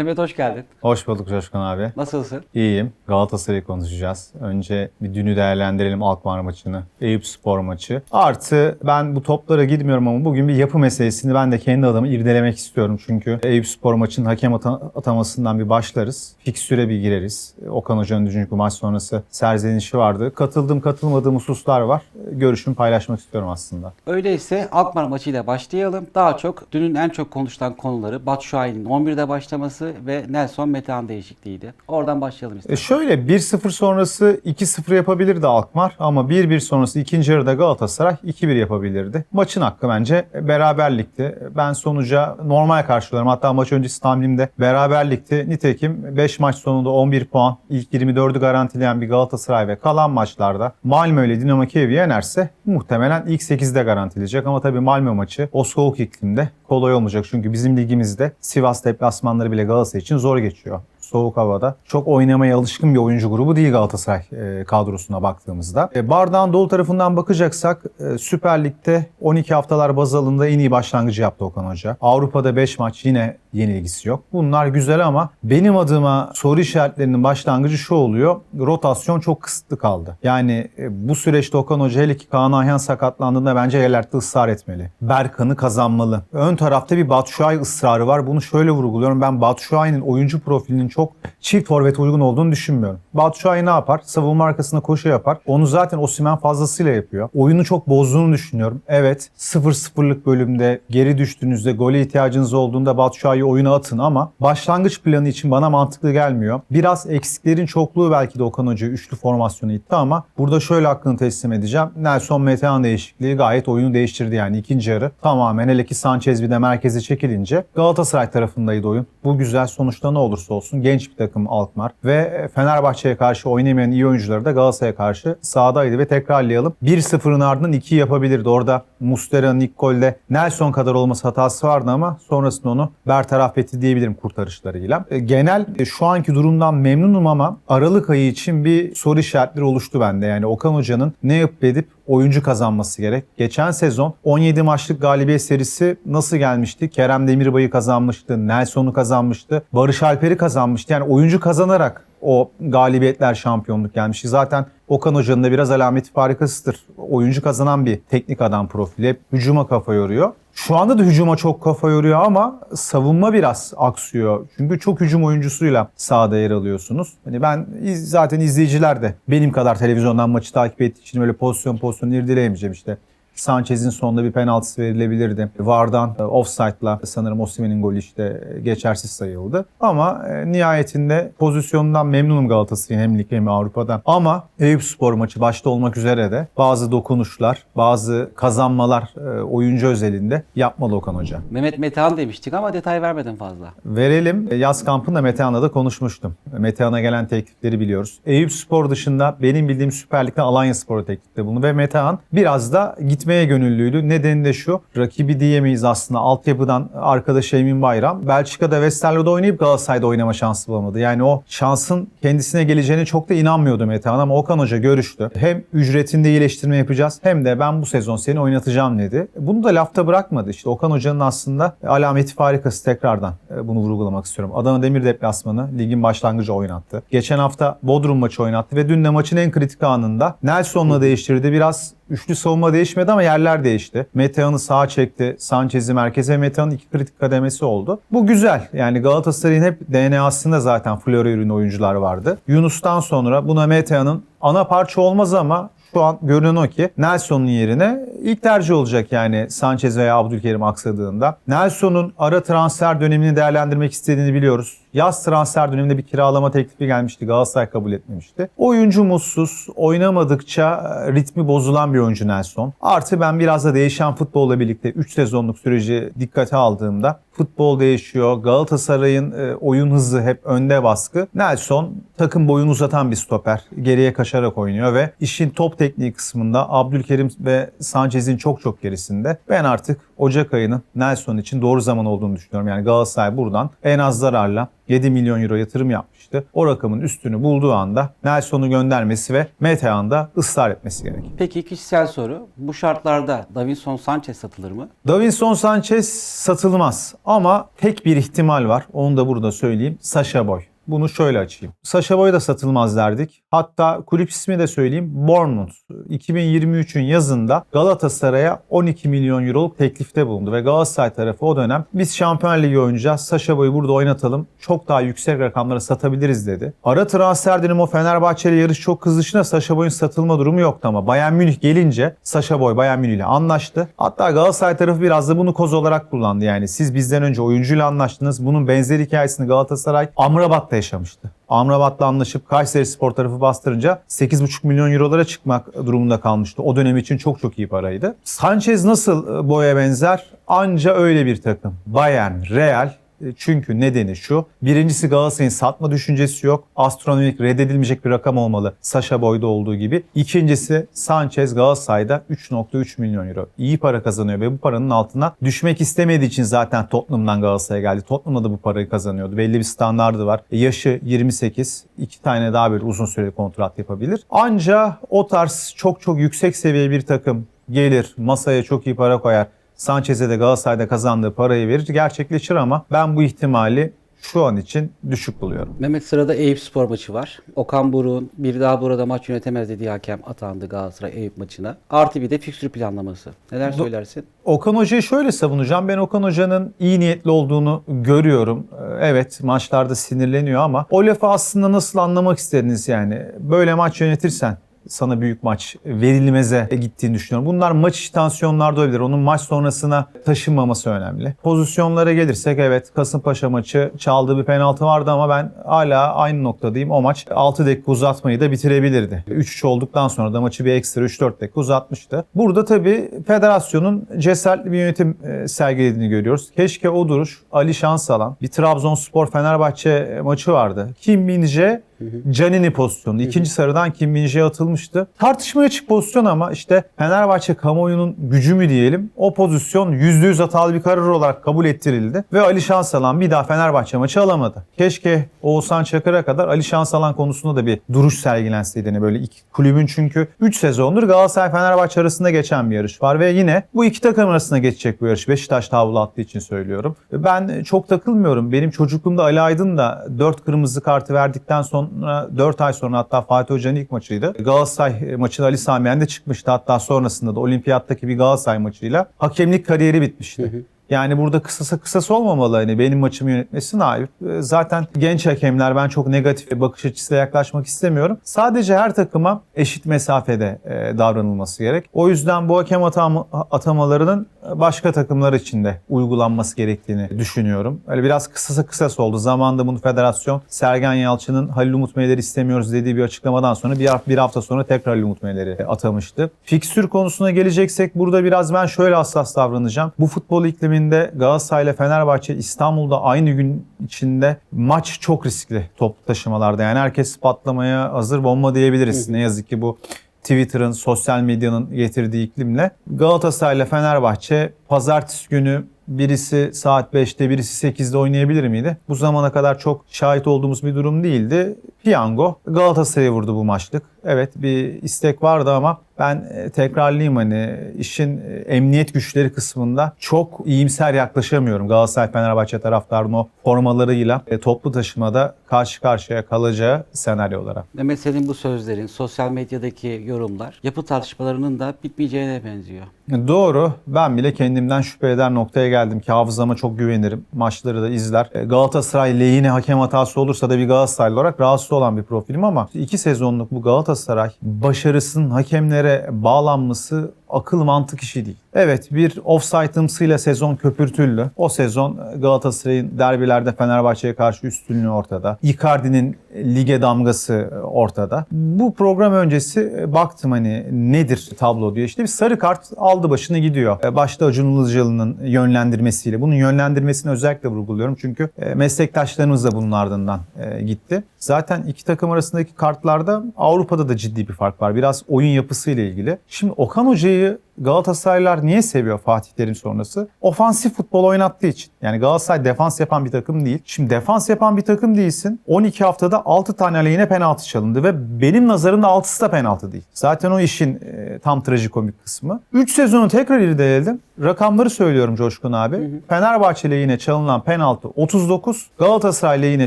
Mehmet hoş geldin. Hoş bulduk Coşkun abi. Nasılsın? İyiyim. Galatasaray'ı konuşacağız. Önce bir dünü değerlendirelim Alkmaar maçını. Eyüp Spor maçı. Artı ben bu toplara girmiyorum ama bugün bir yapı meselesini ben de kendi adıma irdelemek istiyorum. Çünkü Eyüp Spor maçının hakem ata- atamasından bir başlarız. Fikstüre bir gireriz. Okan Hoca'nın çünkü maç sonrası serzenişi vardı. Katıldığım katılmadığım hususlar var. Görüşümü paylaşmak istiyorum aslında. Öyleyse Alkmaar maçıyla başlayalım. Daha çok dünün en çok konuşulan konuları Batu Şahin'in 11'de başlaması ve Nelson Metehan değişikliğiydi. Oradan başlayalım E istedim. şöyle 1-0 sonrası 2-0 yapabilirdi Alkmaar ama 1-1 sonrası ikinci yarıda Galatasaray 2-1 yapabilirdi. Maçın hakkı bence beraberlikti. Ben sonuca normal karşılıyorum. Hatta maç öncesi tahminimde beraberlikti. Nitekim 5 maç sonunda 11 puan, ilk 24'ü garantileyen bir Galatasaray ve kalan maçlarda Malmö ile Dinamo Kiev'i yenerse muhtemelen ilk 8'de garantileyecek. Ama tabii Malmö maçı o soğuk iklimde kolay olmayacak. Çünkü bizim ligimizde Sivas deplasmanları bile Galatasaray için zor geçiyor soğuk havada. Çok oynamaya alışkın bir oyuncu grubu değil Galatasaray e, kadrosuna baktığımızda. E, bardağın dolu tarafından bakacaksak e, Süper Lig'de 12 haftalar baz alındığında en iyi başlangıcı yaptı Okan Hoca. Avrupa'da 5 maç yine yenilgisi yok. Bunlar güzel ama benim adıma soru işaretlerinin başlangıcı şu oluyor. Rotasyon çok kısıtlı kaldı. Yani bu süreçte Okan Hoca hele ki Kaan Ayhan sakatlandığında bence yerlerde ısrar etmeli. Berkan'ı kazanmalı. Ön tarafta bir Batshuayi ısrarı var. Bunu şöyle vurguluyorum. Ben Batshuayi'nin oyuncu profilinin çok çift forvet uygun olduğunu düşünmüyorum. Batshuayi ne yapar? Savunma arkasında koşu yapar. Onu zaten Osimhen fazlasıyla yapıyor. Oyunu çok bozduğunu düşünüyorum. Evet 0-0'lık bölümde geri düştüğünüzde gole ihtiyacınız olduğunda Batshuayi oyuna atın ama başlangıç planı için bana mantıklı gelmiyor. Biraz eksiklerin çokluğu belki de Okan Hoca üçlü formasyonu itti ama burada şöyle hakkını teslim edeceğim. Nelson Metehan değişikliği gayet oyunu değiştirdi yani ikinci yarı. Tamamen hele ki Sanchez bir de merkeze çekilince Galatasaray tarafındaydı oyun. Bu güzel sonuçta ne olursa olsun genç bir takım Alkmaar ve Fenerbahçe'ye karşı oynamayan iyi oyuncuları da Galatasaray'a karşı sahadaydı ve tekrarlayalım. 1-0'ın ardından 2 yapabilirdi. Orada Mustera'nın ilk golde Nelson kadar olması hatası vardı ama sonrasında onu bertaraf etti diyebilirim kurtarışlarıyla. E, Genel e, şu anki durumdan memnunum ama Aralık ayı için bir soru işaretleri oluştu bende. Yani Okan Hoca'nın ne yapıp edip oyuncu kazanması gerek. Geçen sezon 17 maçlık galibiyet serisi nasıl gelmişti? Kerem Demirbay'ı kazanmıştı, Nelson'u kazanmıştı, Barış Alper'i kazanmıştı. Yani oyuncu kazanarak o galibiyetler şampiyonluk gelmişti. Zaten Okan Hoca'nın da biraz alameti farikasıdır. Oyuncu kazanan bir teknik adam profili. Hep hücuma kafa yoruyor. Şu anda da hücuma çok kafa yoruyor ama savunma biraz aksıyor. Çünkü çok hücum oyuncusuyla sahada yer alıyorsunuz. Hani ben zaten izleyiciler de benim kadar televizyondan maçı takip ettiği için öyle pozisyon pozisyon irdeleyemeyeceğim işte. Sanchez'in sonunda bir penaltısı verilebilirdi. Vardan e, offside'la sanırım Osimhen'in golü işte e, geçersiz sayıldı. Ama e, nihayetinde pozisyondan memnunum Galatasaray'ın hem lig hem Avrupa'dan. Ama Eyüp Spor maçı başta olmak üzere de bazı dokunuşlar, bazı kazanmalar oyuncu özelinde yapmalı Okan Hoca. Mehmet Metehan demiştik ama detay vermedin fazla. Verelim. Yaz kampında Metehan'la da konuşmuştum. Metehan'a gelen teklifleri biliyoruz. Eyüp Spor dışında benim bildiğim Süper Lig'den Alanya Spor'a teklifte bulundu ve Metehan biraz da gitmeye gönüllüydü. Nedeni de şu. Rakibi diyemeyiz aslında. Altyapıdan arkadaşı Emin Bayram. Belçika'da Westerlo'da oynayıp Galatasaray'da oynama şansı bulamadı. Yani o şansın kendisine geleceğine çok da inanmıyordu Metehan ama Okan Hoca görüştü. Hem ücretinde iyileştirme yapacağız hem de ben bu sezon seni oynatacağım dedi. Bunu da lafta bırakmadı. İşte Okan Hoca'nın aslında alameti farikası tekrardan e, bunu vurgulamak istiyorum. Adana Demir deplasmanı ligin başlangıcı oynattı. Geçen hafta Bodrum maçı oynattı ve dün de maçın en kritik anında Nelson'la değiştirdi. Biraz üçlü savunma değişmedi ama yerler değişti. Metehan'ı sağa çekti. Sanchez'i merkeze Metehan'ın iki kritik kademesi oldu. Bu güzel. Yani Galatasaray'ın hep DNA'sında zaten flora ürünü oyuncular vardı. Yunus'tan sonra buna Metehan'ın ana parça olmaz ama şu an görünen o ki Nelson'un yerine ilk tercih olacak yani Sanchez veya Abdülkerim aksadığında. Nelson'un ara transfer dönemini değerlendirmek istediğini biliyoruz. Yaz transfer döneminde bir kiralama teklifi gelmişti. Galatasaray kabul etmemişti. Oyuncu mutsuz, oynamadıkça e, ritmi bozulan bir oyuncu Nelson. Artı ben biraz da değişen futbolla birlikte 3 sezonluk süreci dikkate aldığımda futbol değişiyor. Galatasaray'ın e, oyun hızı hep önde baskı. Nelson takım boyunu uzatan bir stoper. Geriye kaçarak oynuyor ve işin top tekniği kısmında Abdülkerim ve Sanchez Sanchez'in çok çok gerisinde. Ben artık Ocak ayının Nelson için doğru zaman olduğunu düşünüyorum. Yani Galatasaray buradan en az zararla 7 milyon euro yatırım yapmıştı. O rakamın üstünü bulduğu anda Nelson'u göndermesi ve Metehan'da ısrar etmesi gerek. Peki kişisel soru. Bu şartlarda Davinson Sanchez satılır mı? Davinson Sanchez satılmaz ama tek bir ihtimal var. Onu da burada söyleyeyim. Sasha Boy. Bunu şöyle açayım. Sasha Boy da satılmaz derdik. Hatta kulüp ismi de söyleyeyim. Bournemouth. 2023'ün yazında Galatasaray'a 12 milyon euroluk teklifte bulundu ve Galatasaray tarafı o dönem biz Şampiyon Ligi oynayacağız. Sasha Boy'u burada oynatalım. Çok daha yüksek rakamlara satabiliriz dedi. Ara transfer dönemi o Fenerbahçe ile yarış çok kızışına Sasha Boy'un satılma durumu yoktu ama Bayern Münih gelince Sasha Boy Bayern Münih ile anlaştı. Hatta Galatasaray tarafı biraz da bunu koz olarak kullandı. Yani siz bizden önce oyuncuyla anlaştınız. Bunun benzer hikayesini Galatasaray Amrabat'ta yaşamıştı. Amrabat'la anlaşıp Kayseri Spor tarafı bastırınca 8,5 milyon eurolara çıkmak durumunda kalmıştı. O dönem için çok çok iyi paraydı. Sanchez nasıl e, boya benzer? Anca öyle bir takım. Bayern, Real, çünkü nedeni şu. Birincisi Galatasaray'ın satma düşüncesi yok. Astronomik reddedilmeyecek bir rakam olmalı. Sasha Boy'da olduğu gibi. İkincisi Sanchez Galatasaray'da 3.3 milyon euro. İyi para kazanıyor ve bu paranın altına düşmek istemediği için zaten Tottenham'dan Galatasaray'a geldi. Tottenham'da da bu parayı kazanıyordu. Belli bir standardı var. E, Yaşı 28. iki tane daha böyle uzun süreli kontrat yapabilir. Anca o tarz çok çok yüksek seviye bir takım gelir. Masaya çok iyi para koyar. Sanchez'e de Galatasaray'da kazandığı parayı verir gerçekleşir ama ben bu ihtimali şu an için düşük buluyorum. Mehmet sırada Eyüp Spor maçı var. Okan Buruk'un bir daha burada maç yönetemez dediği hakem atandı Galatasaray Eyüp maçına. Artı bir de fikstür planlaması. Neler söylersin? Okan Hoca'yı şöyle savunacağım. Ben Okan Hoca'nın iyi niyetli olduğunu görüyorum. Ee, Evet maçlarda sinirleniyor ama o lafı aslında nasıl anlamak istediniz yani? Böyle maç yönetirsen sana büyük maç verilmeze gittiğini düşünüyorum. Bunlar maç içi tansiyonlarda olabilir. Onun maç sonrasına taşınmaması önemli. Pozisyonlara gelirsek evet Kasımpaşa maçı çaldığı bir penaltı vardı ama ben hala aynı noktadayım. O maç 6 dakika uzatmayı da bitirebilirdi. 3-3 olduktan sonra da maçı bir ekstra 3-4 dakika uzatmıştı. Burada tabii federasyonun cesaretli bir yönetim e, sergilediğini görüyoruz. Keşke o duruş Ali Şansalan bir Trabzonspor Fenerbahçe maçı vardı. Kim Mince Canini pozisyonu. İkinci sarıdan Kim Min-jae atılmıştı. Tartışmaya açık pozisyon ama işte Fenerbahçe kamuoyunun gücü mü diyelim o pozisyon %100 hatalı bir karar olarak kabul ettirildi. Ve Ali Şansalan bir daha Fenerbahçe maçı alamadı. Keşke Oğuzhan Çakır'a kadar Ali Şansalan konusunda da bir duruş sergilenseydi. Yani böyle iki kulübün çünkü 3 sezondur Galatasaray Fenerbahçe arasında geçen bir yarış var ve yine bu iki takım arasında geçecek bu yarış. Beşiktaş tavla attığı için söylüyorum. Ben çok takılmıyorum. Benim çocukluğumda Ali Aydın da 4 kırmızı kartı verdikten sonra 4 ay sonra hatta Fatih Hoca'nın ilk maçıydı. Galatasaray maçında Ali Sami Yen de çıkmıştı. Hatta sonrasında da olimpiyattaki bir Galatasaray maçıyla hakemlik kariyeri bitmişti. Yani burada kısasa kısası olmamalı hani benim maçımı yönetmesi naif. Ee, Zaten genç hakemler ben çok negatif bir bakış açısıyla yaklaşmak istemiyorum. Sadece her takıma eşit mesafede e, davranılması gerek. O yüzden bu hakem atama, atamalarının başka takımlar için de uygulanması gerektiğini düşünüyorum. Öyle biraz kısasa kısası oldu. Zamanında bunu federasyon Sergen Yalçın'ın Halil Umut Meyler'i istemiyoruz dediği bir açıklamadan sonra bir, bir hafta sonra tekrar Halil Umut Meyler'i atamıştı. Fikstür konusuna geleceksek burada biraz ben şöyle hassas davranacağım. Bu futbol ikliminde Galatasaray ile Fenerbahçe İstanbul'da aynı gün içinde maç çok riskli toplu taşımalarda. Yani herkes patlamaya hazır bomba diyebiliriz. Ne yazık ki bu Twitter'ın, sosyal medyanın getirdiği iklimle. Galatasaray ile Fenerbahçe pazartesi günü birisi saat 5'te birisi 8'de oynayabilir miydi? Bu zamana kadar çok şahit olduğumuz bir durum değildi. Piyango Galatasaray'a vurdu bu maçlık. Evet bir istek vardı ama ben e, tekrarlayayım hani işin e, emniyet güçleri kısmında çok iyimser yaklaşamıyorum. Galatasaray Fenerbahçe taraftarının o formalarıyla e, toplu taşımada karşı karşıya kalacağı senaryolara. Mehmet senin bu sözlerin, sosyal medyadaki yorumlar yapı tartışmalarının da bitmeyeceğine benziyor. Doğru. Ben bile kendimden şüphe eder noktaya geldim ki hafızama çok güvenirim. Maçları da izler. Galatasaray lehine hakem hatası olursa da bir Galatasaraylı olarak rahatsız olan bir profilim ama iki sezonluk bu Galatasaray başarısının hakemlere bağlanması akıl mantık işi değil. Evet bir offside'ımsıyla sezon köpürtüldü. O sezon Galatasaray'ın derbilerde Fenerbahçe'ye karşı üstünlüğü ortada. Icardi'nin lige damgası ortada. Bu program öncesi baktım hani nedir tablo diye. İşte bir sarı kart aldı başını gidiyor. Başta Acun Ilıcalı'nın yönlendirmesiyle. Bunun yönlendirmesini özellikle vurguluyorum. Çünkü e, meslektaşlarımız da bunun ardından e, gitti. Zaten iki takım arasındaki kartlarda Avrupa'da da ciddi bir fark var. Biraz oyun yapısıyla ilgili. Şimdi Okan Hoca'yı Videoyu Galatasaraylılar niye seviyor Fatih Terim sonrası? Ofansif futbol oynattığı için. Yani Galatasaray defans yapan bir takım değil. Şimdi defans yapan bir takım değilsin. 12 haftada 6 tane aleyhine penaltı çalındı ve benim nazarımda 6'sı da penaltı değil. Zaten o işin e, tam trajikomik kısmı. 3 sezonu tekrar irdeledim. Rakamları söylüyorum Coşkun abi. Fenerbahçe lehine çalınan penaltı 39, Galatasaray lehine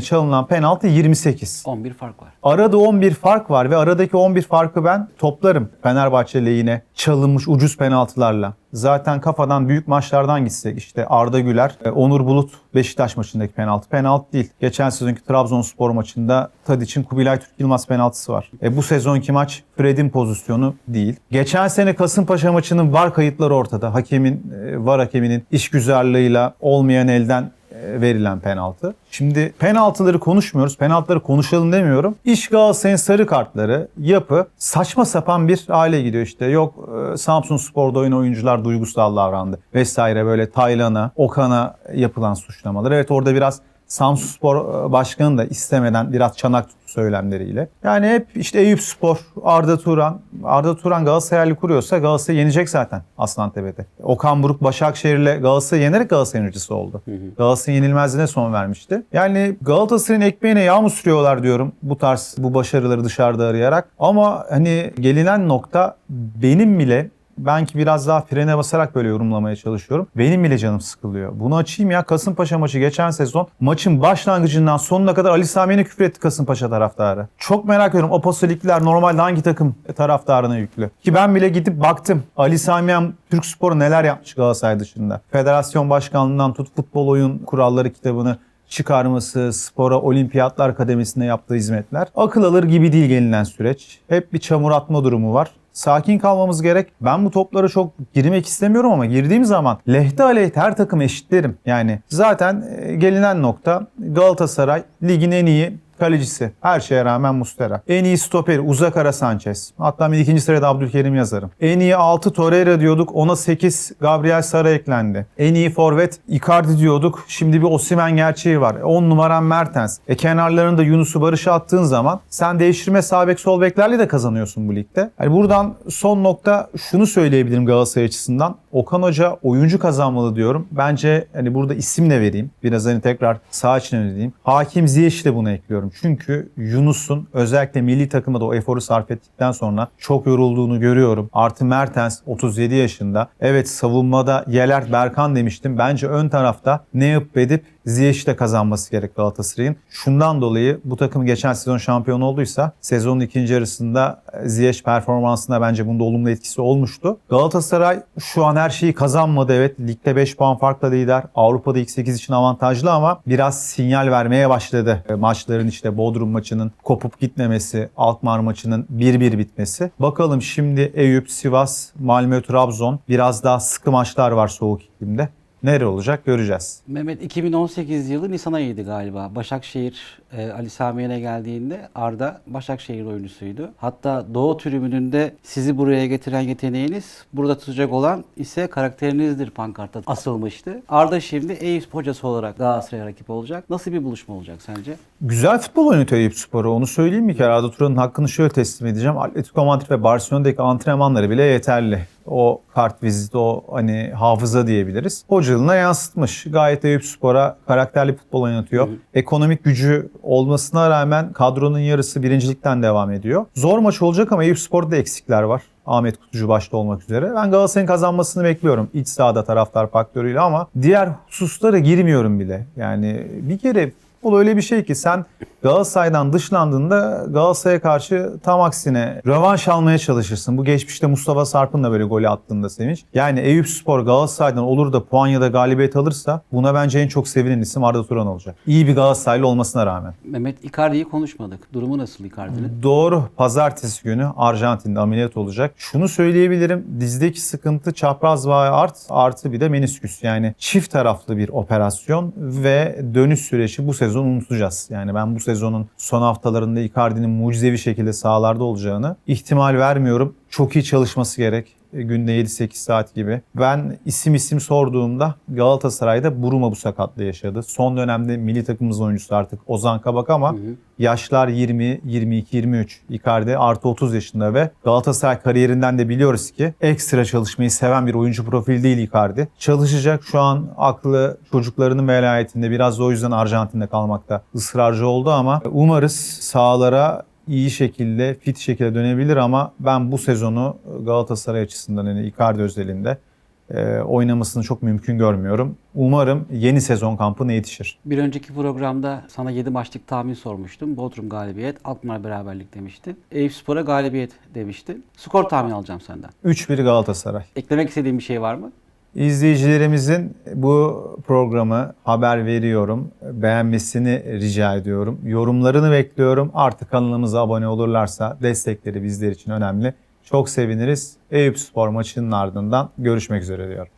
çalınan penaltı 28. 11 fark var. Arada 11 fark var ve aradaki 11 farkı ben toplarım Fenerbahçe lehine çalınmış ucuz penaltılarla. Zaten kafadan büyük maçlardan gitsek işte Arda Güler, e, Onur Bulut Beşiktaş maçındaki penaltı. Penaltı değil. Geçen sezonki Trabzonspor maçında Tadiç'in Kubilay Türk Yılmaz penaltısı var. E, bu sezonki maç Fred'in pozisyonu değil. Geçen sene Kasımpaşa maçının var kayıtları ortada. Hakemin, e, var hakeminin işgüzarlığıyla olmayan elden verilen penaltı. Şimdi penaltıları konuşmuyoruz. Penaltıları konuşalım demiyorum. İş Galatasaray'ın sarı kartları, yapı saçma sapan bir hale gidiyor işte. Yok e, Samsun Spor'da oyun oyuncular duygusal davrandı vesaire böyle Taylan'a, Okan'a yapılan suçlamalar. Evet orada biraz Samsun Spor e, Başkanı da istemeden biraz çanak tuttu söylemleriyle. Yani hep işte Eyüp Spor, Arda Turan. Arda Turan Galatasaray'lı kuruyorsa Galatasaray yenecek zaten Aslantepe'de. Okan Buruk Başakşehir'le Galatasaray yenerek Galatasaray'ın öncüsü oldu. Galatasaray'ın yenilmezliğine son vermişti. Yani Galatasaray'ın ekmeğine yağ mı sürüyorlar diyorum bu tarz bu başarıları dışarıda arayarak. Ama hani gelinen nokta benim bile ben ki biraz daha frene basarak böyle yorumlamaya çalışıyorum. Benim bile canım sıkılıyor. Bunu açayım ya. Kasımpaşa maçı geçen sezon maçın başlangıcından sonuna kadar Ali Sami'ne küfür etti Kasımpaşa taraftarı. Çok merak ediyorum. O pasilikler normalde hangi takım taraftarına yüklü? Ki ben bile gidip baktım. Ali Samiyen Türk Sporu neler yapmış Galatasaray dışında. Federasyon başkanlığından tut futbol oyun kuralları kitabını çıkarması, spora, olimpiyatlar akademisi'nde yaptığı hizmetler akıl alır gibi değil gelinen süreç. Hep bir çamur atma durumu var. Sakin kalmamız gerek. Ben bu toplara çok girmek istemiyorum ama girdiğim zaman lehte aleyhte her takım eşitlerim. Yani zaten e, gelinen nokta Galatasaray ligin en iyi kalecisi. Her şeye rağmen Mustera. En iyi stoperi uzak ara Sanchez. Hatta ben ikinci sırada Abdülkerim yazarım. En iyi 6 Torreira diyorduk. Ona 8 Gabriel Sara eklendi. En iyi forvet Icardi diyorduk. Şimdi bir Osimen gerçeği var. 10 numaran Mertens. E kenarlarında Yunus'u Barış'a attığın zaman sen değiştirme sağ bek sol beklerle de kazanıyorsun bu ligde. Yani buradan son nokta şunu söyleyebilirim Galatasaray açısından. Okan Hoca oyuncu kazanmalı diyorum. Bence hani burada isim de vereyim. Biraz hani tekrar sağ içine önereyim. Hakim Ziyech'i de buna ekliyorum. Çünkü Yunus'un özellikle milli takıma da o eforu sarf ettikten sonra çok yorulduğunu görüyorum. Artı Mertens 37 yaşında. Evet savunmada Yelert Berkan demiştim. Bence ön tarafta ne yapıp edip Ziyech'i de kazanması gerek Galatasaray'ın. Şundan dolayı bu takım geçen sezon şampiyon olduysa sezonun ikinci yarısında Ziyech performansına bence bunda olumlu etkisi olmuştu. Galatasaray şu an her şeyi kazanmadı evet. Ligde 5 puan farkla lider. Avrupa'da ilk 8 için avantajlı ama biraz sinyal vermeye başladı. E, Maçların işte Bodrum maçının kopup gitmemesi, Alkmaar maçının 1-1 bitmesi. Bakalım şimdi Eyüp, Sivas, Malmö, Trabzon biraz daha sıkı maçlar var soğuk iklimde. Nere olacak göreceğiz. Mehmet 2018 yılı Nisan ayıydı galiba. Başakşehir e, Ali Samiyen'e geldiğinde Arda Başakşehir oyuncusuydu. Hatta Doğu tribününde sizi buraya getiren yeteneğiniz burada tutacak olan ise karakterinizdir pankartta asılmıştı. Arda şimdi Eyüp hocası olarak Galatasaray'a rakip olacak. Nasıl bir buluşma olacak sence? Güzel futbol oynatıyor Eyüp Spor'u. Onu söyleyeyim bir kere. Arda Turan'ın hakkını şöyle teslim edeceğim. Atletico Madrid ve Barcelona'daki antrenmanları bile yeterli. O kart viziti, o hani hafıza diyebiliriz. Hocalığına yansıtmış. Gayet Eyüp Spor'a karakterli futbol oynatıyor. Ekonomik gücü olmasına rağmen kadronun yarısı birincilikten devam ediyor. Zor maç olacak ama Eyüp Spor'da eksikler var. Ahmet Kutucu başta olmak üzere. Ben Galatasaray'ın kazanmasını bekliyorum. İç sahada taraftar faktörüyle ama diğer hususlara girmiyorum bile. Yani bir kere futbol öyle bir şey ki sen Galatasaray'dan dışlandığında Galatasaray'a karşı tam aksine rövanş almaya çalışırsın. Bu geçmişte Mustafa Sarp'ın da böyle golü attığında sevinç. Yani Eyüp Spor Galatasaray'dan olur da puan ya da galibiyet alırsa buna bence en çok sevinen isim Arda Turan olacak. İyi bir Galatasaraylı olmasına rağmen. Mehmet Icardi'yi konuşmadık. Durumu nasıl Icardi'nin? Doğru. Pazartesi günü Arjantin'de ameliyat olacak. Şunu söyleyebilirim. Dizdeki sıkıntı çapraz ve art artı bir de menisküs. Yani çift taraflı bir operasyon ve dönüş süreci bu sezon unutacağız. Yani ben bu sezonun son haftalarında Icardi'nin mucizevi şekilde sahalarda olacağını ihtimal vermiyorum. Çok iyi çalışması gerek. E, günde 7-8 saat gibi. Ben isim isim sorduğumda Galatasaray'da Buruma bu sakatlığı yaşadı. Son dönemde milli takımımız oyuncusu artık Ozan Kabak ama yaşlar 20, 22, 23. Icardi artı 30 yaşında ve Galatasaray kariyerinden de biliyoruz ki ekstra çalışmayı seven bir oyuncu profili değil Icardi. Çalışacak şu an aklı çocuklarının velayetinde biraz da o yüzden Arjantin'de kalmakta ısrarcı oldu ama umarız sahalara iyi şekilde, fit şekilde dönebilir ama ben bu sezonu Galatasaray açısından yani Icardi özelinde e, oynamasını çok mümkün görmüyorum. Umarım yeni sezon kampına yetişir. Bir önceki programda sana 7 maçlık tahmin sormuştum. Bodrum galibiyet, Alkmaar beraberlik demiştin. Eyüpspor'a galibiyet demiştin. Skor tahmini alacağım senden. 3-1 Galatasaray. Eklemek istediğin bir şey var mı? İzleyicilerimizin bu programı haber veriyorum. Beğenmesini rica ediyorum. Yorumlarını bekliyorum. Artık kanalımıza abone olurlarsa destekleri bizler için önemli. Çok seviniriz. Eyüp Spor maçının ardından görüşmek üzere diyorum.